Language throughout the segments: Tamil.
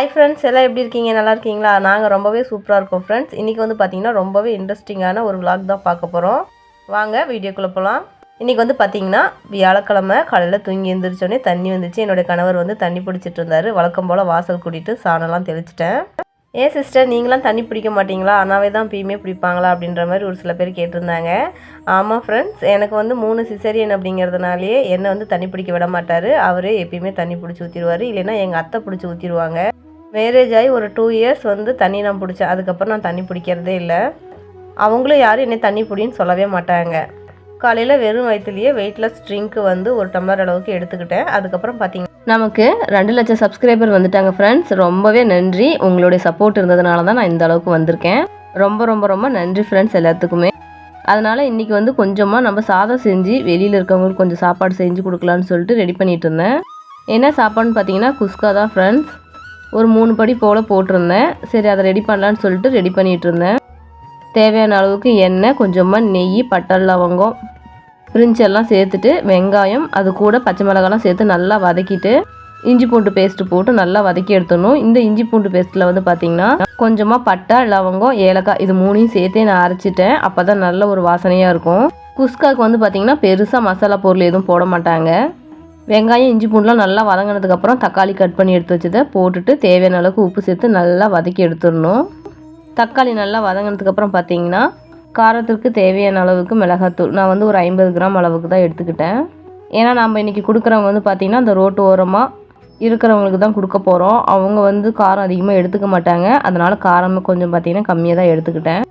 ஹாய் ஃப்ரெண்ட்ஸ் எல்லாம் எப்படி இருக்கீங்க? நல்லா இருக்கீங்களா? நாங்கள் ரொம்பவே சூப்பராக இருக்கோம் ஃப்ரெண்ட்ஸ் இன்றைக்கி வந்து பார்த்திங்கன்னா ரொம்பவே இன்ட்ரெஸ்டிங்கான ஒரு விளாக் தான் பார்க்க போகிறோம் வாங்க வீடியோக்குள்ளே போகலாம் இன்றைக்கி வந்து பார்த்திங்கன்னா வியாழக்கிழமை காலையில் தூங்கி எழுந்திரிச்சோடனே தண்ணி வந்துச்சு. என்னுடைய கணவர் வந்து தண்ணி பிடிச்சிட்டு இருந்தார். வழக்கம் போல் வாசல் கூட்டிகிட்டு சாணம்லாம் தெளிச்சிட்டேன். ஏன் சிஸ்டர் நீங்களாம் தண்ணி பிடிக்க மாட்டீங்களா? அண்ணாவே தான் பீமே பிடிப்பாங்களா? அப்படின்ற மாதிரி ஒரு சில பேர் கேட்டிருந்தாங்க. ஆமாம் ஃப்ரெண்ட்ஸ் எனக்கு வந்து மூணு சிசரியன் அப்படிங்கிறதுனாலே என்னை வந்து தண்ணி பிடிக்க விட மாட்டார். அவரே எப்பயுமே தண்ணி பிடிச்சி ஊற்றிடுவார் இல்லைன்னா எங்கள் அத்தை பிடிச்சி ஊற்றிடுவாங்க மேரேஜ் ஆகி ஒரு டூ இயர்ஸ் வந்து தண்ணி நான் பிடிச்சேன். அதுக்கப்புறம் நான் தண்ணி பிடிக்கிறதே இல்லை. அவங்களும் யாரும் என்னை தண்ணி பிடின்னு சொல்லவே மாட்டாங்க. காலையில் வெறும் வயிற்றுலேயே வெயிட்லெஸ் ட்ரிங்க்கு வந்து ஒரு டம்ளர் அளவுக்கு எடுத்துக்கிட்டேன். அதுக்கப்புறம் பார்த்தீங்கன்னா நமக்கு ரெண்டு லட்சம் சப்ஸ்கிரைபர் வந்துட்டாங்க ஃப்ரெண்ட்ஸ் ரொம்பவே நன்றி. உங்களுடைய சப்போர்ட் இருந்ததுனால தான் நான் இந்த அளவுக்கு வந்திருக்கேன். ரொம்ப ரொம்ப ரொம்ப நன்றி ஃப்ரெண்ட்ஸ் எல்லாத்துக்குமே. அதனால் இன்றைக்கி வந்து கொஞ்சமாக நம்ம சாதம் செஞ்சு வெளியில் இருக்கவங்களுக்கு கொஞ்சம் சாப்பாடு செஞ்சு கொடுக்கலான்னு சொல்லிட்டு ரெடி பண்ணிகிட்டு இருந்தேன். என்ன சாப்பாடுன்னு பார்த்தீங்கன்னா குஸ்கா தான் ஃப்ரெண்ட்ஸ் ஒரு மூணு படி போல் போட்டிருந்தேன். சரி அதை ரெடி பண்ணலான்னு சொல்லிட்டு ரெடி பண்ணிகிட்டு இருந்தேன் தேவையான அளவுக்கு எண்ணெய் கொஞ்சமாக நெய் பட்டை லவங்கம் பிரிஞ்செல்லாம் சேர்த்துட்டு வெங்காயம் அது கூட பச்சை மிளகாலாம் சேர்த்து நல்லா வதக்கிட்டு இஞ்சி பூண்டு பேஸ்ட்டு போட்டு நல்லா வதக்கி எடுத்துடணும். இந்த இஞ்சி பூண்டு பேஸ்ட்டில் வந்து பார்த்திங்கன்னா கொஞ்சமாக பட்டை லவங்கம் ஏலக்காய் இது மூணையும் சேர்த்தே நான் அரைச்சிட்டேன். அப்போ தான் நல்ல ஒரு வாசனையாக இருக்கும். குஸ்காக்கு வந்து பார்த்திங்கன்னா பெருசாக மசாலா பொருள் எதுவும் போட மாட்டாங்க. வெங்காயம் இஞ்சி பூண்டுலாம் நல்லா வதங்கினதுக்கப்புறம் தக்காளி கட் பண்ணி எடுத்து வச்சதை போட்டுட்டு தேவையான அளவுக்கு உப்பு சேர்த்து நல்லா வதக்கி எடுத்துடணும். தக்காளி நல்லா வதங்கினதுக்கப்புறம் பார்த்தீங்கன்னா காரத்திற்கு தேவையான அளவுக்கு மிளகாத்தூள். நான் வந்து ஒரு ஐம்பது கிராம் அளவுக்கு தான் எடுத்துக்கிட்டேன். ஏன்னா நம்ம இன்றைக்கி கொடுக்குறவங்க வந்து பார்த்திங்கன்னா அந்த ரோட்டு ஓரமாக இருக்கிறவங்களுக்கு தான் கொடுக்க போகிறோம் அவங்க வந்து காரம் அதிகமாக எடுத்துக்க மாட்டாங்க. அதனால் காரம் கொஞ்சம் பார்த்திங்கன்னா கம்மியாக தான் எடுத்துக்கிட்டேன்.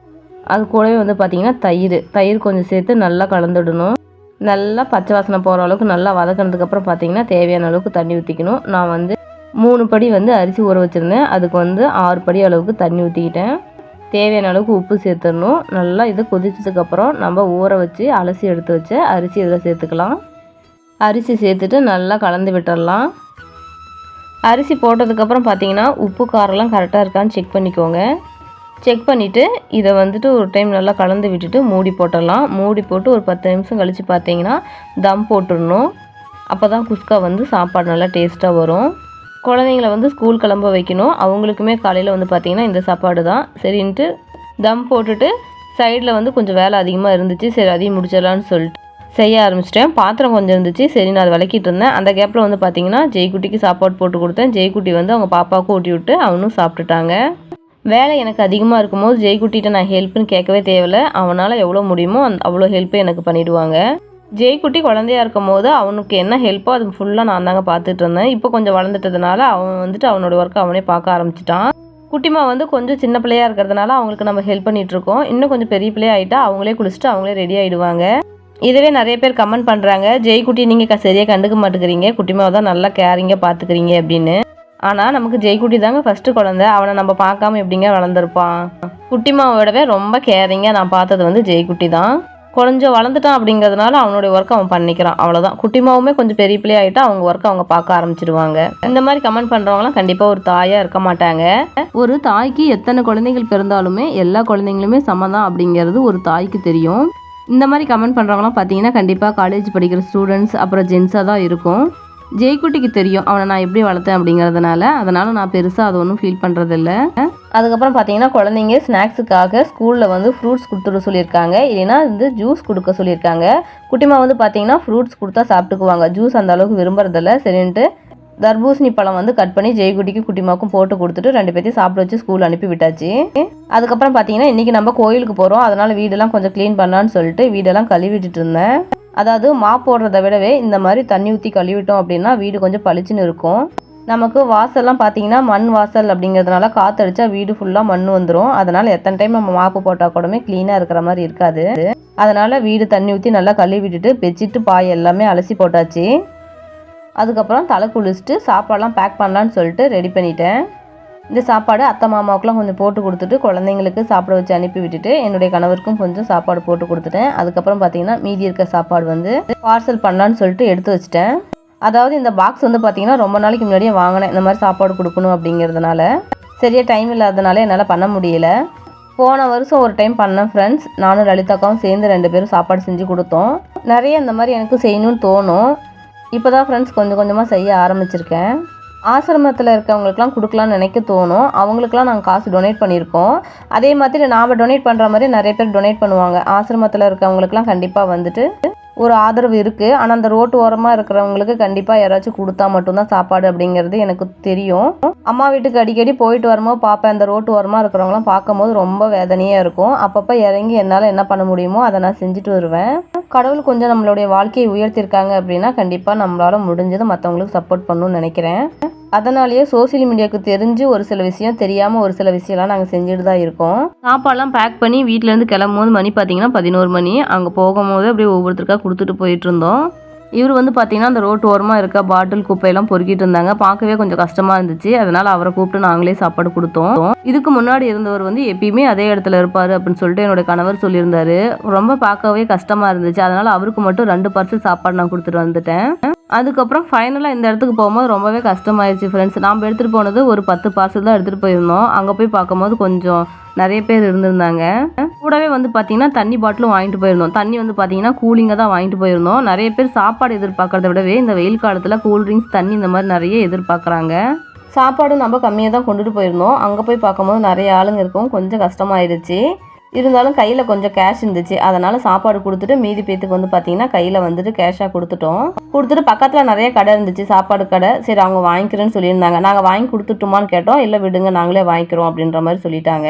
அது கூடவே வந்து பார்த்திங்கன்னா தயிர். தயிர் கொஞ்சம் சேர்த்து நல்லா கலந்துடணும். நல்லா பச்சை வாசனை போகிற அளவுக்கு நல்லா வதக்கினதுக்கப்புறம் பார்த்தீங்கன்னா தேவையான அளவுக்கு தண்ணி ஊற்றிக்கணும் நான் வந்து மூணு படி வந்து அரிசி ஊற வச்சுருந்தேன். அதுக்கு வந்து ஆறு படி அளவுக்கு தண்ணி ஊற்றிக்கிட்டேன் தேவையான அளவுக்கு உப்பு சேர்த்துடணும். நல்லா இதை கொதிச்சதுக்கப்புறம் நம்ம ஊற வச்சு அலசி எடுத்து வச்ச அரிசி இதில் சேர்த்துக்கலாம். அரிசி சேர்த்துட்டு நல்லா கலந்து விட்டுடலாம். அரிசி போட்டதுக்கப்புறம் பார்த்தீங்கன்னா உப்பு காரம்லாம் கரெக்டாக இருக்கான்னு செக் பண்ணிக்கோங்க. செக் பண்ணிவிட்டு இதை வந்துட்டு ஒரு டைம் நல்லா கலந்து விட்டுட்டு மூடி போட்டுடலாம். மூடி போட்டு ஒரு பத்து நிமிஷம் கழித்து பார்த்தீங்கன்னா தம் போட்டுடணும். அப்போ தான் குஸ்கா வந்து சாப்பாடு நல்லா டேஸ்ட்டாக வரும். குழந்தைங்கள வந்து ஸ்கூல் கிளம்ப வைக்கணும். அவங்களுக்குமே காலையில் வந்து பார்த்திங்கன்னா இந்த சாப்பாடு தான். சரின்ட்டு தம் போட்டுட்டு சைடில் வந்து கொஞ்சம் வேலை அதிகமாக இருந்துச்சு. சரி அதையும் முடிச்சிடலான்னு சொல்லிட்டு செய்ய ஆரம்பிச்சிட்டேன். பாத்திரம் கொஞ்சம் இருந்துச்சு. சரி நான் அதை விளக்கிட்டு இருந்தேன். அந்த கேப்பில் வந்து பார்த்திங்கன்னா ஜெய்குட்டிக்கு சாப்பாடு போட்டு கொடுத்தேன். ஜெய்குட்டி வந்து அவங்க பாப்பாவுக்கு ஊட்டி விட்டு அவனும் சாப்பிட்டுட்டாங்க. வேலை எனக்கு அதிகமாக இருக்கும்போது ஜெய்குட்டிகிட்ட நான் ஹெல்ப்னு கேட்கவே தேவையில்ல. அவனால் எவ்வளோ முடியுமோ அந் அவ்வளோ ஹெல்ப்பை எனக்கு பண்ணிவிடுவாங்க ஜெய்குட்டி குழந்தையா இருக்கும் போது அவனுக்கு என்ன ஹெல்ப்போ அது ஃபுல்லாக நான் தாங்க பார்த்துட்டு இருந்தேன். இப்போ கொஞ்சம் வளர்ந்துட்டதுனால அவன் வந்துட்டு அவனோட ஒர்க்கை அவனே பார்க்க ஆரம்பிச்சிட்டான். குட்டிமா வந்து கொஞ்சம் சின்ன பிள்ளையாக இருக்கிறதுனால அவங்களுக்கு நம்ம ஹெல்ப் பண்ணிகிட்ருக்கோம் இருக்கோம். இன்னும் கொஞ்சம் பெரிய பிள்ளையாக ஆகிட்டா அவங்களே குளிச்சுட்டு அவங்களே ரெடி ஆகிடுவாங்க இதுவே நிறைய பேர் கமெண்ட் பண்ணுறாங்க ஜெய்குட்டி நீங்கள் சரியாக கண்டுக்க மாட்டேங்கிறீங்க. குட்டிமாவை தான் நல்லா கேரிங்காக பார்த்துக்கிறீங்க அப்படின்னு. ஆனால் நமக்கு ஜெய்குட்டி தாங்க ஃபஸ்ட்டு குழந்தை. அவனை நம்ம பார்க்காம எப்படிங்க வளர்ந்துருப்பான்? குட்டிமாவோடவே ரொம்ப கேரிங்காக நான் பார்த்தது வந்து ஜெய்குட்டி தான் கொஞ்சம் வளர்ந்துட்டான் அப்படிங்கிறதுனால அவனுடைய ஒர்க் அவன் பண்ணிக்கிறான். அவ்வளோதான் குட்டிமாவுமே கொஞ்சம் பெரிய பிள்ளை ஆகிட்டா அவங்க ஒர்க் அவங்க பார்க்க ஆரம்பிச்சிடுவாங்க இந்த மாதிரி கமெண்ட் பண்ணுறவங்களாம் கண்டிப்பாக ஒரு தாயாக இருக்க மாட்டாங்க. ஒரு தாய்க்கு எத்தனை குழந்தைகள் பிறந்தாலுமே எல்லா குழந்தைங்களுமே சமதான் அப்படிங்கிறது ஒரு தாய்க்கு தெரியும். இந்த மாதிரி கமெண்ட் பண்ணுறவங்களாம் பார்த்தீங்கன்னா கண்டிப்பாக காலேஜ் படிக்கிற ஸ்டூடெண்ட்ஸ் அப்புறம் ஜென்ஸாக தான் இருக்கும். ஜெய்குட்டிக்கு தெரியும் அவனை நான் எப்படி வளர்த்தேன் அப்படிங்கிறதுனால. அதனால் நான் பெருசாக அதை ஒன்றும் ஃபீல் பண்ணுறதில்ல அதுக்கப்புறம் பார்த்தீங்கன்னா குழந்தைங்க ஸ்நாக்ஸுக்காக ஸ்கூலில் வந்து ஃப்ரூட்ஸ் கொடுத்துட சொல்லியிருக்காங்க. இல்லைன்னா வந்து ஜூஸ் கொடுக்க சொல்லியிருக்காங்க. குட்டிமா வந்து பார்த்தீங்கன்னா ஃப்ரூட்ஸ் கொடுத்தா சாப்பிட்டுக்குவாங்க. ஜூஸ் அந்த அளவுக்கு விரும்புறதில்ல. சரின்ட்டு தர்பூசணி பழம் வந்து கட் பண்ணி ஜெய்குட்டிக்கும் குட்டிமாக்கும் போட்டு கொடுத்துட்டு ரெண்டு பேர்த்தையும் சாப்பிட வச்சு ஸ்கூல் அனுப்பி விட்டாச்சு. அதுக்கப்புறம் பார்த்தீங்கன்னா இன்றைக்கி நம்ம கோயிலுக்கு போகிறோம் அதனால் வீடெல்லாம் கொஞ்சம் க்ளீன் பண்ணான்னு சொல்லிட்டு வீடெல்லாம் கழுவிட்டுட்டு இருந்தேன். அதாவது மா போடுறத விடவே இந்த மாதிரி தண்ணி ஊற்றி கழுவிட்டோம் அப்படின்னா வீடு கொஞ்சம் பளிச்சுன்னு இருக்கும். நமக்கு வாசல்லாம் பார்த்தீங்கன்னா மண் வாசல் அப்படிங்கிறதுனால காற்றடிச்சா வீடு ஃபுல்லாக மண் வந்துடும் அதனால் எத்தனை டைம் நம்ம மாப்பு போட்டால் கூடமே க்ளீனாக இருக்கிற மாதிரி இருக்காது. அதனால் வீடு தண்ணி ஊற்றி நல்லா கழுவி விட்டுட்டு பெட்ஷீட்டு பாய் எல்லாமே அலசி போட்டாச்சு. அதுக்கப்புறம் தலை குளிச்சுட்டு சாப்பாடெலாம் பேக் பண்ணலான்னு சொல்லிட்டு ரெடி பண்ணிட்டேன். இந்த சாப்பாடு அத்தை மாமாவுக்குலாம் கொஞ்சம் போட்டு கொடுத்துட்டு குழந்தைங்களுக்கு சாப்பிட வச்சு அனுப்பி விட்டுட்டு என்னுடைய கணவருக்கும் கொஞ்சம் சாப்பாடு போட்டு கொடுத்துட்டேன். அதுக்கப்புறம் பார்த்தீங்கன்னா மீதி இருக்க சாப்பாடு வந்து பார்சல் பண்ணலான்னு சொல்லிட்டு எடுத்து வச்சிட்டேன். அதாவது இந்த பாக்ஸ் வந்து பார்த்தீங்கன்னா ரொம்ப நாளைக்கு முன்னாடியே வாங்கினேன். இந்த மாதிரி சாப்பாடு கொடுக்கணும் அப்படிங்கிறதுனால. சரியாக டைம் இல்லாதனால என்னால் பண்ண முடியல. போன வருஷம் ஒரு டைம் பண்ணேன் ஃப்ரெண்ட்ஸ் நானும் லலிதாக்காவும் சேர்ந்து ரெண்டு பேரும் சாப்பாடு செஞ்சு கொடுத்தோம். நிறைய இந்த மாதிரி எனக்கு செய்யணும்னு தோணும். இப்போ தான் ஃப்ரெண்ட்ஸ் கொஞ்சம் கொஞ்சமாக செய்ய ஆரம்பிச்சிருக்கேன். ஆசிரமத்தில் இருக்கவங்களுக்குலாம் கொடுக்கலான்னு நினைக்க தோணும். அவங்களுக்குலாம் நாங்கள் காசு டொனேட் பண்ணியிருக்கோம். அதே மாதிரி நாம் டொனேட் பண்ணுற மாதிரி நிறைய பேர் டொனேட் பண்ணுவாங்க. ஆசிரமத்தில் இருக்கவங்களுக்குலாம் கண்டிப்பாக வந்துட்டு ஒரு ஆதரவு இருக்குது ஆனால் அந்த ரோட்டு ஓரமாக இருக்கிறவங்களுக்கு கண்டிப்பாக யாராச்சும் கொடுத்தா மட்டும்தான் சாப்பாடு அப்படிங்கிறது எனக்கு தெரியும். அம்மா வீட்டுக்கு அடிக்கடி போயிட்டு வரும்போது பார்ப்பேன் அந்த ரோட்டு ஓரமாக இருக்கிறவங்களாம் பார்க்கும்போது ரொம்ப வேதனையாக இருக்கும். அப்பப்போ இறங்கி என்னால் என்ன பண்ண முடியுமோ அதை நான் செஞ்சுட்டு வருவேன். கடவுள் கொஞ்சம் நம்மளுடைய வாழ்க்கையை உயர்த்திருக்காங்க அப்படின்னா கண்டிப்பாக நம்மளால் முடிஞ்சது மற்றவங்களுக்கு சப்போர்ட் பண்ணணும்னு நினைக்கிறேன். அதனாலேயே சோசியல் மீடியாவுக்கு தெரிஞ்சு ஒரு சில விஷயம் தெரியாமல் ஒரு சில விஷயம்லாம் நாங்கள் செஞ்சுட்டு தான் இருக்கோம். சாப்பாடெல்லாம் பேக் பண்ணி வீட்டிலேருந்து கிளம்பும்போது மணி பார்த்தீங்கன்னா பதினோரு மணி. அங்கே போகும்போது அப்படியே ஒவ்வொருத்தருக்காக கொடுத்துட்டு போயிட்டு இருந்தோம். இவர் வந்து பார்த்தீங்கன்னா அந்த ரோட்டு ஓரமாக இருக்க பாட்டில் குப்பையெல்லாம் பொறுக்கிட்டு இருந்தாங்க. பார்க்கவே கொஞ்சம் கஷ்டமாக இருந்துச்சு. அதனால் அவரை கூப்பிட்டு நாங்களே சாப்பாடு கொடுத்தோம். இதுக்கு முன்னாடி இருந்தவர் வந்து எப்பயுமே அதே இடத்துல இருப்பார் அப்படின்னு சொல்லிட்டு என்னோட கணவர் சொல்லியிருந்தாரு. ரொம்ப பார்க்கவே கஷ்டமாக இருந்துச்சு. அதனால் அவருக்கு மட்டும் ரெண்டு பார்சல் சாப்பாடு நான் கொடுத்துட்டு வந்துட்டேன். அதுக்கப்புறம் ஃபைனலாக இந்த இடத்துக்கு போகும்போது ரொம்பவே கஷ்டமாயிருச்சு ஃப்ரெண்ட்ஸ் நாம் எடுத்துகிட்டு போனது ஒரு பத்து பார்சல் தான் எடுத்துகிட்டு போயிருந்தோம். அங்கே போய் பார்க்கும்போது கொஞ்சம் நிறைய பேர் இருந்திருந்தாங்க. கூடவே வந்து பார்த்தீங்கன்னா தண்ணி பாட்டிலும் வாங்கிட்டு போயிருந்தோம். தண்ணி வந்து பார்த்தீங்கன்னா கூலிங்காக தான் வாங்கிட்டு போயிருந்தோம். நிறைய பேர் சாப்பாடு எதிர்பார்க்கறத விடவே இந்த வெயில் காலத்தில் கூல்ட்ரிங்க்ஸ் தண்ணி இந்த மாதிரி நிறைய எதிர்பார்க்குறாங்க. சாப்பாடு நம்ம கம்மியாக தான் கொண்டுட்டு போயிருந்தோம். அங்கே போய் பார்க்கும்போது நிறைய ஆளுங்க இருக்கும் கொஞ்சம் கஷ்டமாயிடுச்சு இருந்தாலும் கையில் கொஞ்சம் கேஷ் இருந்துச்சு. அதனால் சாப்பாடு கொடுத்துட்டு மீதி பேத்துக்கு வந்து பார்த்தீங்கன்னா கையில் வந்துட்டு கேஷாக கொடுத்துட்டோம். கொடுத்துட்டு பக்கத்தில் நிறைய கடை இருந்துச்சு. சாப்பாடு கடை. சரி அவங்க வாங்கிக்கிறேன்னு சொல்லியிருந்தாங்க. நாங்கள் வாங்கி கொடுத்துட்டுமான்னு கேட்டோம். இல்லை விடுங்க நாங்களே வாங்கிக்கிறோம் அப்படின்ற மாதிரி சொல்லிட்டாங்க.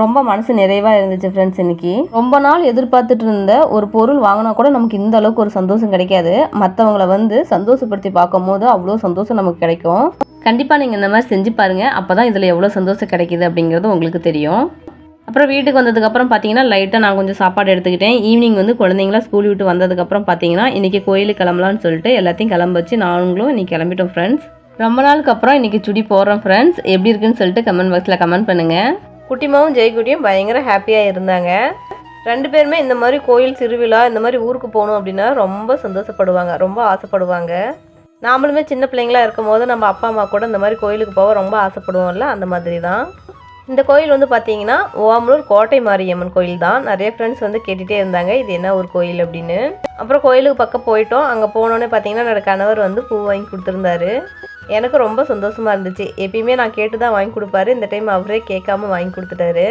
ரொம்ப மனசு நிறைவாக இருந்துச்சு ஃப்ரெண்ட்ஸ் இன்னைக்கு. ரொம்ப நாள் எதிர்பார்த்துட்டு இருந்த ஒரு பொருள் வாங்கினா கூட நமக்கு இந்த அளவுக்கு ஒரு சந்தோஷம் கிடைக்காது. மற்றவங்கள வந்து சந்தோஷப்படுத்தி பார்க்கும்போது அவ்வளோ சந்தோஷம் நமக்கு கிடைக்கும். கண்டிப்பாக நீங்கள் இந்த மாதிரி செஞ்சு பாருங்கள் அப்போ தான் இதில் எவ்வளோ சந்தோஷம் கிடைக்கிது அப்படிங்கிறது உங்களுக்கு தெரியும். அப்புறம் வீட்டுக்கு வந்ததுக்கப்புறம் பார்த்தீங்கன்னா லைட்டாக நான் கொஞ்சம் சாப்பாடு எடுத்துக்கிட்டேன். ஈவினிங் வந்து குழந்தைங்களாம் ஸ்கூல் விட்டு வந்ததுக்கப்புறம் பார்த்தீங்கன்னா இன்றைக்கி கோயிலுக்கு கிளம்பலான்னு சொல்லிட்டு எல்லாத்தையும் கிளம்ப வச்சு நானுங்களும் இன்றைக்கி கிளம்பிட்டோம் ஃப்ரெண்ட்ஸ் ரொம்ப நாளுக்கு அப்புறம் இன்றைக்கி சுடி போடுறோம் ஃப்ரெண்ட்ஸ் எப்படி இருக்குன்னு சொல்லிட்டு கமெண்ட் பாக்ஸில் கமெண்ட் பண்ணுங்கள் குட்டிமாவும் ஜெயக்குட்டியும் பயங்கர ஹாப்பியாக இருந்தாங்க. ரெண்டு பேருமே இந்த மாதிரி கோயில் திருவிழா இந்த மாதிரி ஊருக்கு போகணும் அப்படின்னா ரொம்ப சந்தோஷப்படுவாங்க ரொம்ப ஆசைப்படுவாங்க. நாமளுமே சின்ன பிள்ளைங்களா இருக்கும் போது நம்ம அப்பா அம்மா கூட இந்த மாதிரி கோயிலுக்கு போக ரொம்ப ஆசைப்படுவோம்ல அந்த மாதிரி தான் இந்த கோயில் வந்து பார்த்தீங்கன்னா ஓமலூர் கோட்டை மாரியம்மன் கோயில் தான். நிறைய ஃப்ரெண்ட்ஸ் வந்து கேட்டுகிட்டே இருந்தாங்க இது என்ன ஒரு கோயில் அப்படின்னு. அப்புறம் கோயிலுக்கு பக்கம் போயிட்டோம். அங்கே போனோன்னே பார்த்தீங்கன்னா என்னோட கணவர் வந்து பூ வாங்கி கொடுத்துருந்தாரு. எனக்கு ரொம்ப சந்தோஷமாக இருந்துச்சு. எப்பயுமே நான் கேட்டு தான் வாங்கி கொடுப்பாரு. இந்த டைம் அவரே கேட்காம வாங்கி கொடுத்துட்டாரு.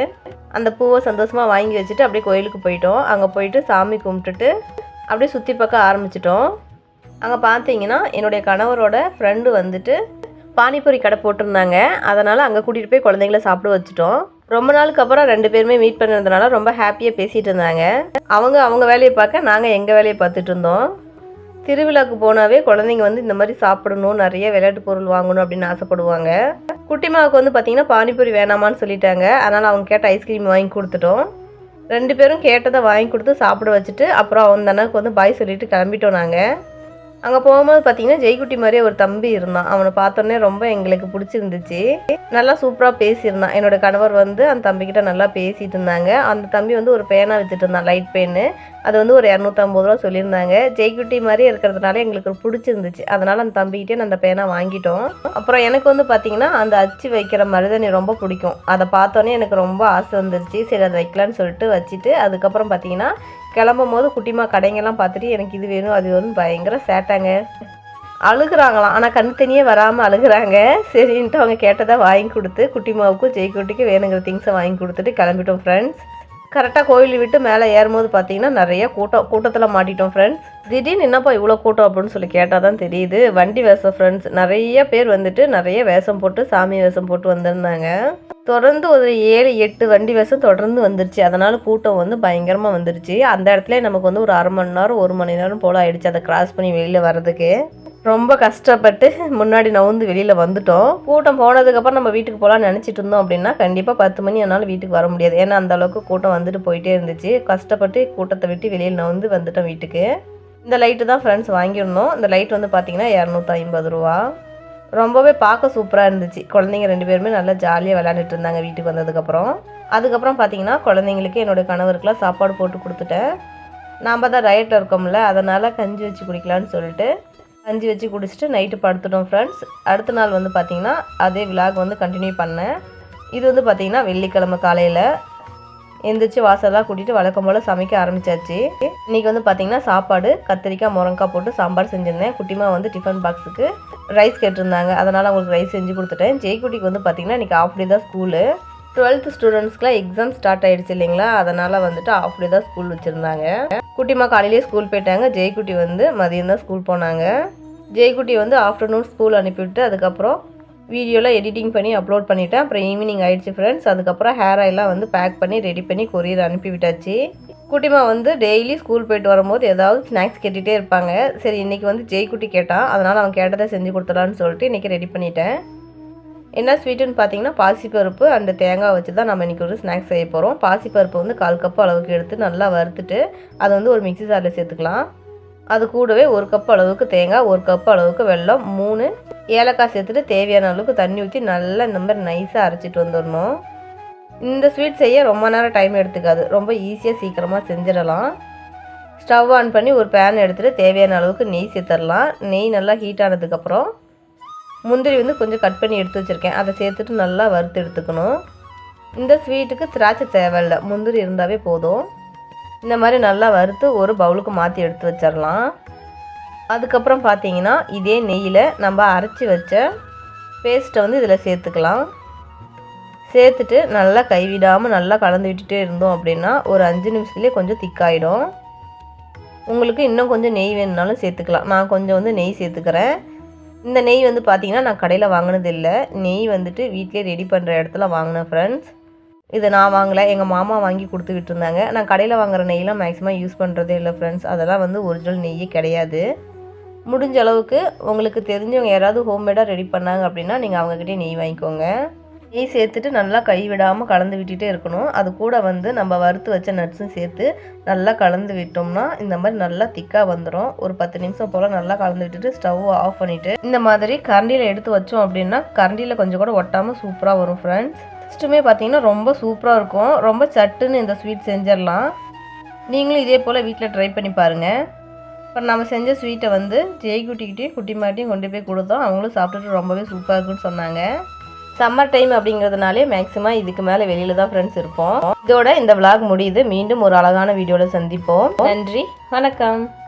அந்த பூவை சந்தோஷமாக வாங்கி வச்சுட்டு அப்படியே கோயிலுக்கு போயிட்டோம். அங்கே போயிட்டு சாமி கும்பிட்டுட்டு அப்படியே சுற்றி பார்க்க ஆரம்பிச்சிட்டோம். அங்கே பார்த்தீங்கன்னா என்னுடைய கணவரோட ஃப்ரெண்டு வந்துட்டு பானிபூரி கடை போட்டிருந்தாங்க. அதனால் அங்கே கூட்டிகிட்டு போய் குழந்தைங்கள சாப்பிட வச்சுட்டோம். ரொம்ப நாளுக்கு அப்புறம் ரெண்டு பேருமே மீட் பண்ணுறதுனால ரொம்ப ஹாப்பியாக பேசிகிட்டு இருந்தாங்க. அவங்க அவங்க வேலையை பார்க்க நாங்கள் எங்கள் வேலையை பார்த்துட்டு இருந்தோம். திருவிழாக்கு போனாவே குழந்தைங்க வந்து இந்த மாதிரி சாப்பிடணும் நிறைய விளையாட்டு பொருள் வாங்கணும் அப்படின்னு ஆசைப்படுவாங்க. குட்டிமாவுக்கு வந்து பார்த்திங்கன்னா பானிபூரி வேணாமான்னு சொல்லிட்டாங்க. அதனால் அவங்க கேட்ட ஐஸ்கிரீம் வாங்கி கொடுத்துட்டோம். ரெண்டு பேரும் கேட்டதை வாங்கி கொடுத்து சாப்பிட வச்சுட்டு அப்புறம் அந்த அண்ணாவுக்கு வந்து பாய் சொல்லிட்டு கிளம்பிட்டோம் நாங்கள் அங்கே போகும்போது பார்த்தீங்கன்னா ஜெய்குட்டி மாதிரியே ஒரு தம்பி இருந்தான். அவனை பார்த்தோன்னே ரொம்ப எங்களுக்கு பிடிச்சிருந்துச்சு. நல்லா சூப்பராக பேசியிருந்தான். என்னோட கணவர் வந்து அந்த தம்பிக்கிட்ட நல்லா பேசிகிட்டு இருந்தாங்க. அந்த தம்பி வந்து ஒரு பேனா வச்சுட்டு இருந்தான் லைட் பேனு அது வந்து ஒரு இரநூத்தம்பது ரூபா சொல்லியிருந்தாங்க. ஜெய்குட்டி மாதிரி இருக்கிறதுனால எங்களுக்கு பிடிச்சிருந்துச்சு. அதனால் அந்த தம்பிக்கிட்டே நான் அந்த பேனா வாங்கிட்டோம். அப்புறம் எனக்கு வந்து பார்த்தீங்கன்னா அந்த அச்சு வைக்கிற மருதனி ரொம்ப பிடிக்கும். அதை பார்த்தோன்னே எனக்கு ரொம்ப ஆசை வந்துருச்சு. சரி அதை வைக்கலான்னு சொல்லிட்டு வச்சுட்டு அதுக்கப்புறம் பார்த்தீங்கன்னா கிளம்பும் போது குட்டிமா கடைங்கெல்லாம் பார்த்துட்டு எனக்கு இது வேணும் அது வேணும் பயங்கர சேட்டாங்க. அழுகுறாங்களாம். ஆனால் கண் தனியே வராமல் அழுகுறாங்க. சரின்ட்டு அவங்க கேட்டதை வாங்கி கொடுத்து குட்டிமாவுக்கும் ஜெய்குட்டிக்கு வேணுங்கிற திங்ஸை வாங்கி கொடுத்துட்டு கிளம்பிட்டோம் ஃப்ரெண்ட்ஸ் கரெக்டாக கோயில் விட்டு மேலே ஏறும்போது பார்த்தீங்கன்னா நிறைய கூட்டம் கூட்டத்தில் மாட்டிட்டோம் ஃப்ரெண்ட்ஸ் திடீர்னு என்னப்பா இவ்வளோ கூட்டம் அப்படின்னு சொல்லி கேட்டால் தான் தெரியுது. வண்டி வேஷம் ஃப்ரெண்ட்ஸ் நிறைய பேர் வந்துட்டு நிறைய வேஷம் போட்டு சாமி வேஷம் போட்டு வந்திருந்தாங்க. தொடர்ந்து ஒரு ஏழு எட்டு வண்டி வேஷம் தொடர்ந்து வந்துருச்சு. அதனால் கூட்டம் வந்து பயங்கரமாக வந்துருச்சு. அந்த இடத்துல நமக்கு வந்து ஒரு அரை மணி நேரம் ஒரு மணி நேரம் போல் ஆயிடுச்சு. அதை கிராஸ் பண்ணி வெளியில் வர்றதுக்கு. ரொம்ப கஷ்டப்பட்டு முன்னாடி நவுந்து வெளியில் வந்துட்டோம். கூட்டம் போனதுக்கப்புறம் நம்ம வீட்டுக்கு போகலான்னு நினச்சிட்டு இருந்தோம் அப்படின்னா கண்டிப்பாக பத்து மணி என்னால் வீட்டுக்கு வர முடியாது. ஏன்னா அந்த அளவுக்கு கூட்டம் வந்துட்டு போயிட்டே இருந்துச்சு. கஷ்டப்பட்டு கூட்டத்தை விட்டு வெளியில் நவுந்து வந்துட்டோம் வீட்டுக்கு. இந்த லைட்டு தான் ஃப்ரெண்ட்ஸ் வாங்கியிருந்தோம். இந்த லைட் வந்து பார்த்திங்கன்னா இரநூத்தி ஐம்பது ரூபா. ரொம்பவே பார்க்க சூப்பராக இருந்துச்சு. குழந்தைங்க ரெண்டு பேருமே நல்லா ஜாலியாக விளையாண்டுட்டு இருந்தாங்க வீட்டுக்கு வந்ததுக்கப்புறம். அதுக்கப்புறம் பார்த்தீங்கன்னா குழந்தைங்களுக்கு என்னோடய கணவருக்குலாம் சாப்பாடு போட்டு கொடுத்துட்டேன். நாம் தான் டயட்டில் இருக்கோம்ல. அதனால் கஞ்சி வச்சு குடிக்கலான்னு சொல்லிட்டு கஞ்சி வச்சு குடிச்சிட்டு நைட்டு படுத்துட்டோம் ஃப்ரெண்ட்ஸ் அடுத்த நாள் வந்து பார்த்திங்கன்னா அதே விலாக் வந்து கண்டினியூ பண்ணேன். இது வந்து பார்த்திங்கன்னா வெள்ளிக்கிழமை காலையில் எந்திரிச்சு வாசலாக கூட்டிகிட்டு வழக்கம் போல் சமைக்க ஆரம்பிச்சாச்சு. இன்றைக்கி வந்து பார்த்திங்கன்னா சாப்பாடு கத்திரிக்காய் முரங்காய் போட்டு சாம்பார் செஞ்சுருந்தேன். குட்டிமா வந்து டிஃபன் பாக்ஸுக்கு ரைஸ் கேட்டிருந்தாங்க. அதனால் அவங்களுக்கு ரைஸ் செஞ்சு கொடுத்துட்டேன். ஜெய்குட்டிக்கு வந்து பார்த்திங்கன்னா இன்றைக்கி ஆஃப் டே தான் ஸ்கூலு டுவெல்த் ஸ்டூடெண்ட்ஸ்க்குலாம் எக்ஸாம் ஸ்டார்ட் ஆகிடுச்சு இல்லைங்களா? அதனால் வந்துட்டு ஆஃப் டே தான் ஸ்கூல் வச்சுருந்தாங்க. குட்டிமா காலையிலேயே ஸ்கூல் போயிட்டாங்க. ஜெய்குட்டி வந்து மதியம் தான் ஸ்கூல் போனாங்க. ஜெய்குட்டி வந்து ஆஃப்டர்நூன் ஸ்கூல் அனுப்பிவிட்டு அதுக்கப்புறம் வீடியோலாம் எடிட்டிங் பண்ணி அப்லோட் பண்ணிவிட்டேன் அப்புறம் ஈவினிங் ஆயிடுச்சு ஃப்ரெண்ட்ஸ் அதுக்கப்புறம் ஹேர் ஆயிலாம் வந்து பேக் பண்ணி ரெடி பண்ணி கொரியர் அனுப்பி விட்டாச்சு. குட்டிமா வந்து டெய்லி ஸ்கூல் போயிட்டு வரும்போது ஏதாவது ஸ்நாக்ஸ் கேட்டுகிட்டே இருப்பாங்க. சரி இன்றைக்கி வந்து ஜெய்குட்டி கேட்டான். அதனால் அவன் கேட்டதை செஞ்சு கொடுத்துடலான்னு சொல்லிட்டு இன்றைக்கி ரெடி பண்ணிட்டேன். என்ன ஸ்வீட்டுன்னு பார்த்தீங்கன்னா பாசிப்பருப்பு அண்டு தேங்காய் வச்சு தான் நம்ம இன்றைக்கி ஒரு ஸ்நாக்ஸ் செய்ய போகிறோம் பாசிப்பருப்பு வந்து கால் கப்பு அளவுக்கு எடுத்து நல்லா வறுத்துட்டு அதை வந்து ஒரு மிக்சி சாரில் சேர்த்துக்கலாம். அது கூடவே ஒரு கப் அளவுக்கு தேங்காய் ஒரு கப் அளவுக்கு வெல்லம் மூணு ஏலக்காய் சேர்த்துட்டு தேவையான அளவுக்கு தண்ணி ஊற்றி நல்லா இந்த மாதிரி நைஸாக அரைச்சிட்டு வந்துடணும். இந்த ஸ்வீட் செய்ய ரொம்ப நேரம் டைம் எடுத்துக்காது. ரொம்ப ஈஸியாக சீக்கிரமாக செஞ்சிடலாம். ஸ்டவ் ஆன் பண்ணி ஒரு பேன் எடுத்துகிட்டு தேவையான அளவுக்கு நெய் சேர்த்துடலாம். நெய் நல்லா ஹீட் ஆனதுக்கப்புறம் முந்திரி வந்து கொஞ்சம் கட் பண்ணி எடுத்து வச்சுருக்கேன். அதை சேர்த்துட்டு நல்லா வறுத்து எடுத்துக்கணும். இந்த ஸ்வீட்டுக்கு திராட்சை தேவையில்லை. முந்திரி இருந்தாவே போதும். இந்த மாதிரி நல்லா வறுத்து ஒரு பவுலுக்கு மாற்றி எடுத்து வச்சிடலாம் அதுக்கப்புறம் பார்த்தீங்கன்னா இதே நெய்யில் நம்ம அரைச்சி வச்ச பேஸ்ட்டை வந்து இதில் சேர்த்துக்கலாம். சேர்த்துட்டு நல்லா கைவிடாமல் நல்லா கலந்து விட்டுட்டே இருந்தோம் அப்படின்னா ஒரு அஞ்சு நிமிஷத்துலேயே கொஞ்சம் திக்காயிடும். உங்களுக்கு இன்னும் கொஞ்சம் நெய் வேணுனாலும் சேர்த்துக்கலாம். நான் கொஞ்சம் வந்து நெய் சேர்த்துக்கிறேன். இந்த நெய் வந்து பார்த்தீங்கன்னா நான் கடையில் வாங்கினது இல்லை நெய் வந்துட்டு வீட்டிலே ரெடி பண்ணுற இடத்துல வாங்கினேன் ஃப்ரெண்ட்ஸ் இதை நான் வாங்கலை. எங்கள் மாமா வாங்கி கொடுத்து இருந்தாங்க நான் கடையில் வாங்குற நெய்லாம் மேக்ஸிமம் யூஸ் பண்ணுறதே இல்லை ஃப்ரெண்ட்ஸ் அதெல்லாம் வந்து ஒரிஜினல் நெய்யே கிடையாது. முடிஞ்ச அளவுக்கு உங்களுக்கு தெரிஞ்சவங்க யாராவது ஹோம்மேடாக ரெடி பண்ணாங்க அப்படின்னா நீங்கள் அவங்கக்கிட்டே நெய் வாங்கிக்கோங்க. நெய் சேர்த்துட்டு நல்லா கைவிடாமல் கலந்து விட்டுட்டே இருக்கணும். அது கூட வந்து நம்ம வறுத்து வச்ச நட்ஸும் சேர்த்து நல்லா கலந்து விட்டோம்னா இந்த மாதிரி நல்லா திக்காக வந்துடும் ஒரு பத்து நிமிஷம் போல் நல்லா கலந்து விட்டுட்டு ஸ்டவ் ஆஃப் பண்ணிவிட்டு இந்த மாதிரி கரண்டியில் எடுத்து வச்சோம் அப்படின்னா கரண்டியில் கொஞ்சம் கூட ஒட்டாமல் சூப்பராக வரும் ஃப்ரெண்ட்ஸ் டேஸ்ட்டுமே பார்த்தீங்கன்னா ரொம்ப சூப்பராக இருக்கும். ரொம்ப சட்டுன்னு இந்த ஸ்வீட் செஞ்சிடலாம். நீங்களும் இதே போல் வீட்டில் ட்ரை பண்ணி பாருங்கள் இப்போ நம்ம செஞ்ச ஸ்வீட்டை வந்து ஜெய்குட்டிக்கிட்டையும் குட்டி மாட்டியும் கொண்டு போய் கொடுத்தோம். அவங்களும் சாப்பிட்டுட்டு ரொம்பவே சூப்பராக இருக்குன்னு சொன்னாங்க. சம்மர் டைம் அப்படிங்கிறதுனாலே மேக்ஸிமம் இதுக்கு மேலே வெளியில் தான் ஃப்ரெண்ட்ஸ் இருப்போம். இதோட இந்த விளாக் முடியுது. மீண்டும் ஒரு அழகான வீடியோவில் சந்திப்போம். நன்றி. வணக்கம்.